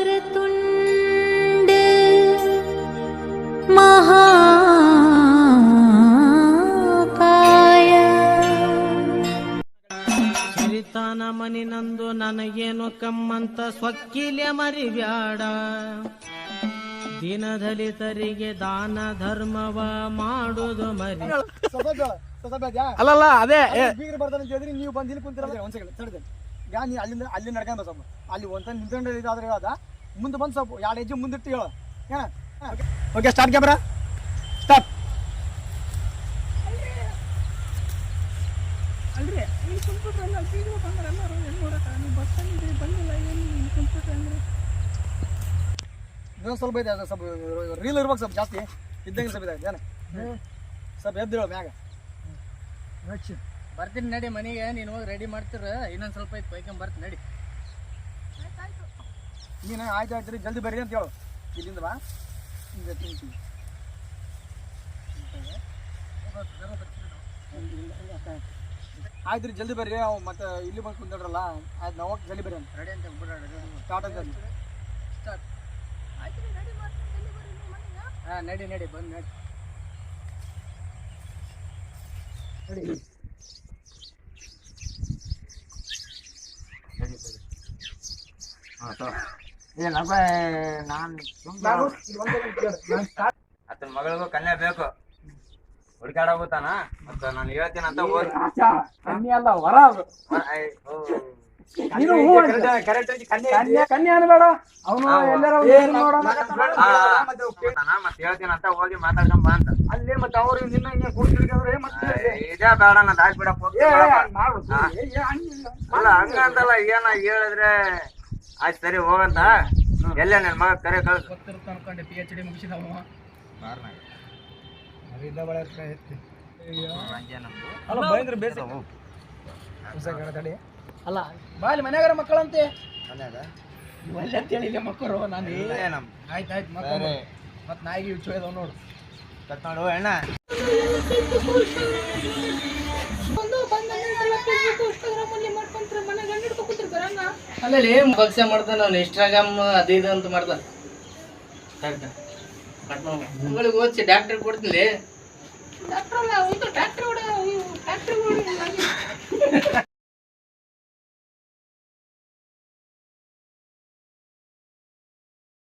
वक्रतुण्ड महाकाय ಚರಿತಾನ ಮನಿ ನಂದು ನನಗೇನು ಕಮ್ಮಂತ ಸ್ವಕ್ಕಿಲೆ ಮರಿಬ್ಯಾಡ ದೀನದಲಿತರಿಗೆ ದಾನ ಧರ್ಮವ ಮಾಡುದು ಮರಿ ಅಲ್ಲಲ್ಲ ಅದೇ ಏ, ಬೀಗರು ಬರ್ತಾನೆ ಅಂತ ಹೇಳಿದ್ರೆ ನೀವು ಬಂದು ಇಲ್ಲಿ ಕುಂತಿರಲ್ಲ ಒಂದ್ ಸೆಕೆಂಡ್ ತಡೆದೆ ಯಾ ನೀ ಅಲ್ಲಿಂದ ಅಲ್ಲಿ ನಡ್ಕೊಂಡ್ ಸ್ವಲ್ಪ ಅಲ್ಲಿ ಒಂದ್ ನಿಂತ್ಕೊಂಡು ಇದಾದ್ರೆ ಹೇಳದ. ಮುಂದೆ ಬಂದು ಸ್ವಲ್ಪ ಎರಡು ಹೆಜ್ಜೆ ಮುಂದಿಟ್ಟು ಹೇಳು. ಏನ? ಓಕೆ ಸ್ಟಾರ್ಟ್ ಕ್ಯಾಮ್ರಾ ಸ್ಟಾರ್ಟ್ ಅಲ್ರಿ ಈ ಕಂಪ್ಯೂಟರ್ ಅಲ್ಲ ಬೀಗರು ಬಂದ್ರೆ ಎಲ್ಲರೂ ಏನು ನೋಡಕ್ಕ? ನೀವು ಬಸ್ ಬಂದಿಲ್ಲ ಏನು ಕಂಪ್ಯೂಟರ್ ಅಂದ್ರೆ? ಇನ್ನೊಂದು ಸ್ವಲ್ಪ ಇದೆ ಅದು ಸ್ವಲ್ಪ ರೀಲ್ ಇರ್ಬೇಕು ಸ್ವಲ್ಪ ಜಾಸ್ತಿ. ಇದ್ದಂಗೆ ಸ್ವಲ್ಪ ಇದೆ ಏನ? ಸ್ವಲ್ಪ ಎದ್ದು ಹೇಳು ಮ್ಯಾಗ. ಬರ್ತೀನಿ ನಡಿ ಮನೆಗೆ ನೀನು ಹೋಗಿ ರೆಡಿ ಮಾಡ್ತೀರ. ಇನ್ನೊಂದು ಸ್ವಲ್ಪ ಇತ್ತು ಬೈಕಂಡ್ ಬರ್ತೀನಿ ನಡಿ. ನೀನು ಆಯ್ತು ಆಯ್ತು ರೀ ಜಲ್ದಿ ಬರ್ರಿ ಅಂತ ಹೇಳು. ಇಲ್ಲಿಂದ ಬಾ. ಹಿಂಗೆ ತಿಂತೀನಿ ಆಯ್ತು ರೀ ಜಲ್ದಿ ಬರ್ರಿ. ಅವ್ ಮತ್ತೆ ಇಲ್ಲಿ ಬಂದು ಕುಂತಾಡ್ರಲ್ಲ ಆಯ್ತು ನಾವು ಜಲ್ದಿ ಬರ್ರಿ ಅಂತ. ರೆಡಿ ಅಂತ ಸ್ಟಾರ್ಟ್ ಅಂತ ಹಾಂ ಹಾ ನಡಿ ನಡಿ ಬಂದು ನಡಿ. ಏನಪ್ಪ ಆತನ ಮಗಳಿಗೂ ಕನ್ಯಾ ಬೇಕು ಹುಡುಕಾಡ ಹೋಗ್ತಾನ ಮತ್ತ ನಾನು ಹೇಳ್ತೀನಿ ಅಂತ ಹೋಗಿ ಕನ್ಯೆ ಅಲ್ಲ ವರ ಅದು ಹೋಗಿ ಮಾತಾಡ್ಕೊಂಡ್ ಬಾ ಅಂತ ಅಲ್ಲಿ ಮತ್ತೆ ಅವ್ರು ನಿನ್ನ ಹಿಂಗೆ ಮತ್ತೆ ಇದೇ ಬೇಡ. ಅಲ್ಲ ಹಂಗಂತಲ್ಲ ಏನ ಹೇಳಿದ್ರೆ ಆಯ್ತು ಸರಿ ಹೋಗಂತ. ಎಲ್ಲ ನನ್ನ ಮಗ ಕರೆ ಕಳ್ಸು. ಅನ್ಕೊಂಡೆ ಪಿ ಎಚ್ ಡಿ ಮುಗಿಸಿದವ ಅಲ್ಲ ಬೈಂದ್ರ ಬೇಸಿ ತಡಿ. ಅಲ್ಲ. ಬಾಲಿ ಮನ್ಯಾಗಾರ ಮಕ್ಕಳಂತೆ? ಒಳ್ಳೆ ಅಂತ ಹೇಳಿದೆ ಮಕ್ಕಳು? ನಾನು ಆಯ್ತು ಆಯ್ತು ಮಕ್ಕಳು ಮತ್ತೆ ನಾಯಿಗೆ ಹುಚ್ಚು ಇದಾವ ನೋಡು. ಕಟ್ ಮಾಡು ಅಣ್ಣ. ಅಲ್ಲಲ್ಲಿ ಭಕ್ಷ್ಯ ಮಾಡ್ತಾನ ಅವ್ನು ಇನ್ಸ್ಟಾಗ್ರಾಮ್ ಅದು ಇದು ಅಂತ ಮಾಡ್ತಾನ ಮಗಳಿಗೆ ಓದಿಸಿ ಡಾಕ್ಟರ್ ಕೊಡ್ತೀನಿ. Doctor tractor